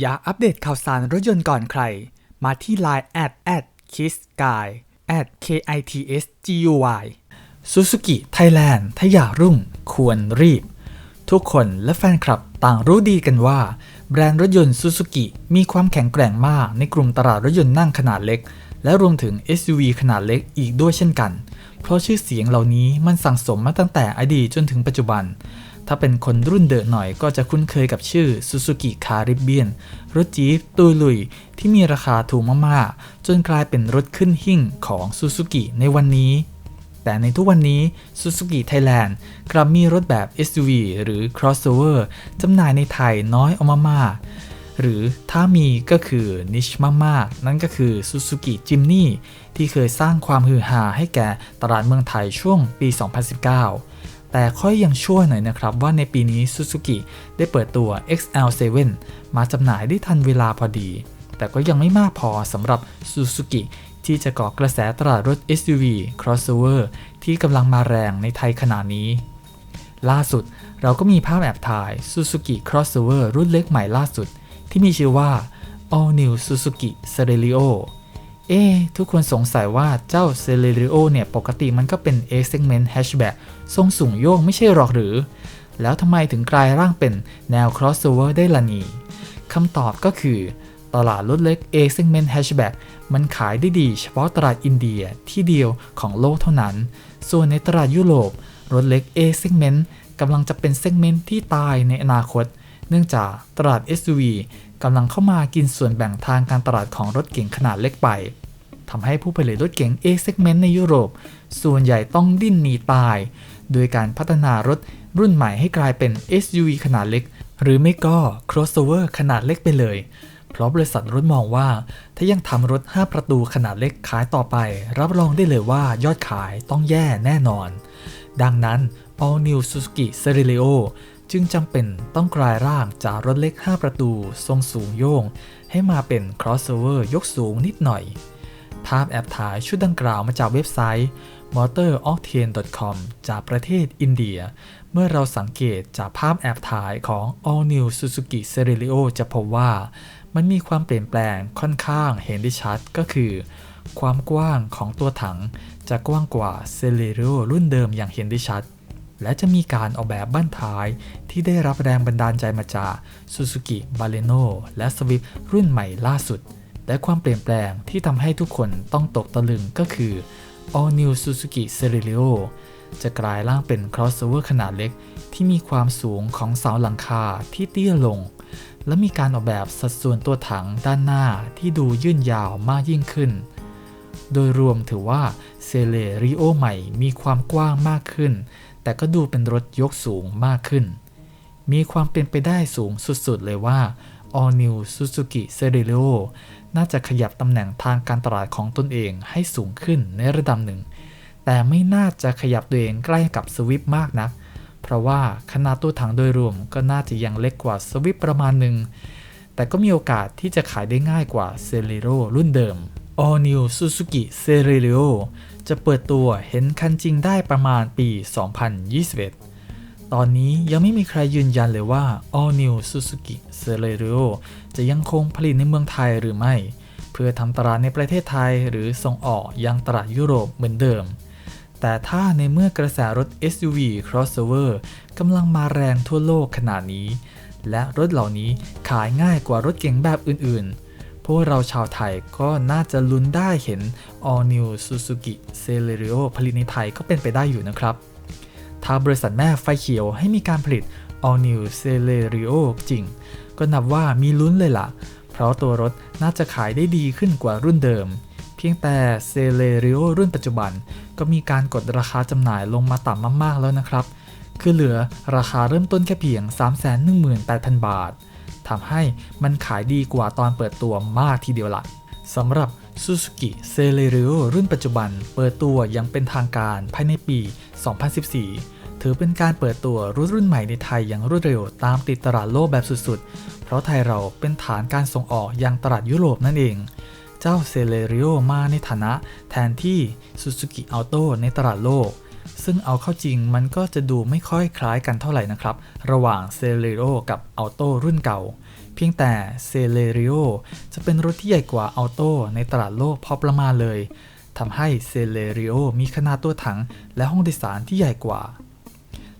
อย่าอัปเดตข่าวสารรถยนต์ก่อนใคร มาที่ Line at at kiss guy at k i t s g u y Suzuki Thailand ถ้าอยากรุ่ง ควรรีบ ทุกคนและแฟนคลับต่างรู้ดีกันว่า แบรนด์รถยนต์ Suzuki มีความแข็งแกร่งมากในกลุ่มตลาดรถยนต์นั่งขนาดเล็ก และรวมถึง SUV ขนาดเล็กอีกด้วยเช่นกัน เพราะชื่อเสียงเหล่านี้มันสั่งสมมาตั้งแต่อดีตจนถึงปัจจุบัน ถ้าเป็นคนรุ่นเดอะหน่อยก็จะคุ้นเคยกับชื่อ Suzuki Caribbean รถจี๊ปตุยลุยที่มีราคาถูกมากๆ จนกลายเป็นรถขึ้นหิ่งของ Suzuki ในวันนี้ แต่ในทุกวันนี้ Suzuki Thailand กลับมีรถแบบ SUV หรือ crossover จำหน่ายในไทยน้อยออกมามากหรือถ้ามีก็คือนิชมากๆนั่นก็คือ Suzuki Jimny ที่เคยสร้างความฮือฮาให้แก่ตลาดเมืองไทยช่วงปี 2019 แต่ค่อยยังช่วยหน่อยนะครับว่าในปีนี้ Suzuki ได้เปิดตัว XL7 มาจำหน่ายได้ทันเวลาพอดี แต่ก็ยังไม่มากพอสำหรับ Suzuki ที่จะก่อกระแสตลาดรถ SUV crossover ที่กำลังมาแรงในไทยขณะนี้ ล่าสุดเราก็มีภาพแอบถ่าย Suzuki crossover รุ่นเล็กใหม่ล่าสุด ที่มีชื่อว่า All New Suzuki Celerio เอ๊ทุกคนสงสัยว่าเจ้า Celerio เนี่ย ปกติมันก็เป็น A segment hatchback ทรงสูงโยงไม่ใช่หรอกหรือ แล้วทำไมถึงกลายร่างเป็นแนว crossover ได้ล่ะนี่คำตอบก็คือ ตลาดรถเล็ก A segment hatchback มันขายได้ดีเฉพาะตลาดอินเดียที่เดียวของโลกเท่านั้น ส่วนในตลาดยุโรป รถเล็ก A segment กำลังจะเป็นเซกเมนต์ที่ตายในอนาคต เนื่องจากตลาด SUV กำลังเข้ามากินส่วนแบ่งทางการตลาดของรถเก๋งขนาดเล็กไป ทำให้ผู้ผลิตรถเก๋ง A segment ในยุโรป ส่วนใหญ่ต้องดิ้นหนีตาย โดยการพัฒนารถรุ่นใหม่ให้กลายเป็น SUV ขนาดเล็ก หรือไม่ก็ crossover ขนาดเล็กไปเลย เพราะบริษัทรถมองว่า ถ้ายังทำรถ 5 ประตูขนาดเล็กขายต่อไป รับรองได้เลยว่ายอดขายต้องแย่แน่นอน ดังนั้น All New Suzuki Celerio จึงจำเป็นต้องกลายร่างจากรถเล็ก 5 ประตู ทรงสูงโยง ให้มาเป็น crossover ยกสูงนิดหน่อย ภาพแอบถ่ายชุดดังกล่าวมาจากเว็บไซต์ motoroctane.com จากประเทศอินเดีย เมื่อเราสังเกตจากภาพแอบถ่ายของ All New Suzuki Celerio จะพบว่า มันมีความเปลี่ยนแปลงค่อนข้างเห็นได้ชัดก็คือ ความกว้างของตัวถังจะกว้างกว่า Celerio รุ่นเดิมอย่างเห็นได้ชัด และจะมีการออกแบบบ้านท้ายที่ได้รับแรงบันดาลใจมาจาก Suzuki Baleno และ Swift รุ่นใหม่ล่าสุด และความเปลี่ยนแปลงที่ทำให้ทุกคนต้องตกตะลึงก็คือ All New Suzuki Celerio จะกลายร่างเป็น crossover ขนาดเล็กที่มีความสูงของเสาหลังคาที่เตี้ยลง และมีการออกแบบสัดส่วนตัวถังด้านหน้าที่ดูยื่นยาวมากยิ่งขึ้น โดยรวมถือว่าเซเลริโอใหม่มีความกว้างมากขึ้น แต่ก็ดูเป็นรถยกสูงมากขึ้น มีความเป็นไปได้สูงสุดๆเลยว่า All New Suzuki Celerio น่าจะขยับตำแหน่งทางการตลาดของตนเองให้สูงขึ้นในระดับหนึ่ง แต่ไม่น่าจะขยับตัวเองใกล้กับสวิฟมากนัก เพราะว่าขนาดตัวถังโดยรวมก็น่าจะยังเล็กกว่าสวิฟประมาณหนึ่ง แต่ก็มีโอกาสที่จะขายได้ง่ายกว่าเซเ e โรรุ่นเดิม All New Suzuki Celerio จะเปิดตัวเห็นคันจริงได้ประมาณปี 2021 ตอนนี้ยังไม่มีใครยืนยันเลยว่า All New Suzuki Celerio จะยังคงผลิตในเมืองไทยหรือไม่ เพื่อทำตลาดในประเทศไทยหรือส่งออกยังตลาดยุโรปเหมือนเดิม แต่ถ้าในเมื่อกระแสรถ SUV crossover กำลังมาแรงทั่วโลกขนาดนี้ และรถเหล่านี้ขายง่ายกว่ารถเก๋งแบบอื่นๆ พวกเราชาวไทยก็น่าจะลุ้นได้เห็น All New Suzuki Celerio ผลิตในไทยก็เป็นไปได้อยู่นะครับ ถ้าบริษัทแม่ไฟเขียวให้มีการผลิต All New Celerio จริง ก็นับว่ามีลุ้นเลยล่ะ เพราะตัวรถน่าจะขายได้ดีขึ้นกว่ารุ่นเดิม เพียงแต่ Celerio รุ่นปัจจุบัน ก็มีการกดราคาจำหน่ายลงมาต่ำมากๆแล้วนะครับ คือเหลือราคาเริ่มต้นแค่เพียง 318,000 บาททำให้มันขายดีกว่าตอนเปิดตัวมากทีเดียวล่ะสำหรับ Suzuki Celerio รุ่นปัจจุบันเปิดตัวยังเป็นทางการภายในปี 2014 ถือเป็นการเปิดตัวรุ่นรุ่นใหม่ในไทยอย่างรวดเร็วตามติดตลาดโลกแบบสุดๆ เพราะไทยเราเป็นฐานการส่งออกอยังตลาดยุโรปนั่นเอง เจ้า Celerio มาในฐานะแทนที่ Suzuki Auto ในตลาดโลก ซึ่งเอาเข้าจริงมันก็จะดูไม่ค่อยคล้ายกันเท่าไหร่นะครับ ระหว่าง Celerio กับ Auto รุ่นเก่า เพียงแต่เซเลริโอจะเป็นรถที่ใหญ่กว่าอัลโต้ในตลาดโลกพอประมาณเลยทำให้เซเลริโอมีขนาดตัวถังและห้องโดยสารที่ใหญ่กว่า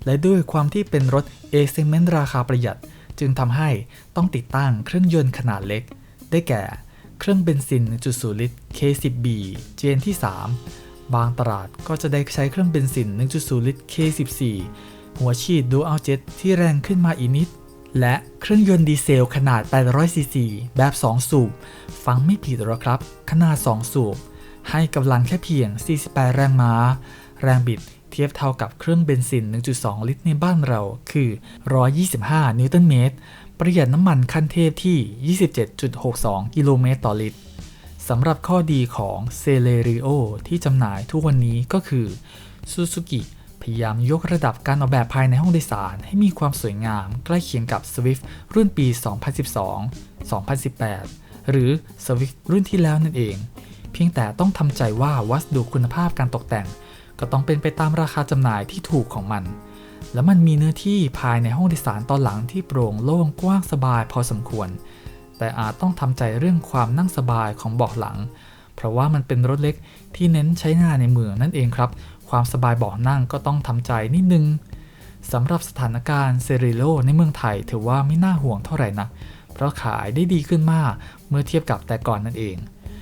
และด้วยความที่เป็นรถ A segment ราคาประหยัด จึงทำให้ต้องติดตั้งเครื่องยนต์ขนาดเล็ก ได้แก่เครื่องเบนซินจุด0ลิตร K10B เจนที่ 3 บางตลาดก็จะได้ใช้เครื่องเบนซิน 1.0 ลิตร K14 หัวฉีด Dual Jet ที่แรงขึ้นมาอีกนิด และเครื่องยนต์ดีเซลขนาด 800ซีซีแบบ 2 สูบ ฟังไม่ผิดหรอกครับ ขนาด 2 สูบ ให้กำลังแค่เพียง 48 แรงม้า แรงบิด เทียบเท่ากับเครื่องเบนซิน 1.2 ลิตรในบ้านเราคือ 125 นิวตันเมตร ประหยัดน้ำมันขั้นเทพที่ 27.62 กิโลเมตรต่อลิตรสำหรับข้อดีของ c e l e r i o ที่จำหน่ายทุกวันนี้ก็คือ Suzuki พยายามยกระดับการออกแบบภายในห้องโดยสาร ให้มีความสวยงามใกล้เคียงกับ Swift รุ่นปี 2012 2018 หรือ Swift รุ่นที่แล้วนั่นเอง เพียงแต่ต้องทำใจว่าวัสดุคุณภาพการตกแต่ง ก็ต้องเป็นไปตามราคาจำหน่ายที่ถูกของมัน และมันมีเนื้อที่ภายในห้องโดยสารตอนหลังที่โปร่งโล่งกว้างสบายพอสมควร แต่อาจต้องทำใจเรื่องความนั่งสบายของเบาะหลัง เพราะว่ามันเป็นรถเล็กที่เน้นใช้งานในเมืองนั่นเองครับ ความสบายเบาะนั่งก็ต้องทำใจนิดนึงสำหรับสถานการณ์เซริโลในเมืองไทยถือว่าไม่น่าห่วงเท่าไหร่นะเพราะขายได้ดีขึ้นมากเมื่อเทียบกับแต่ก่อนนั่นเอง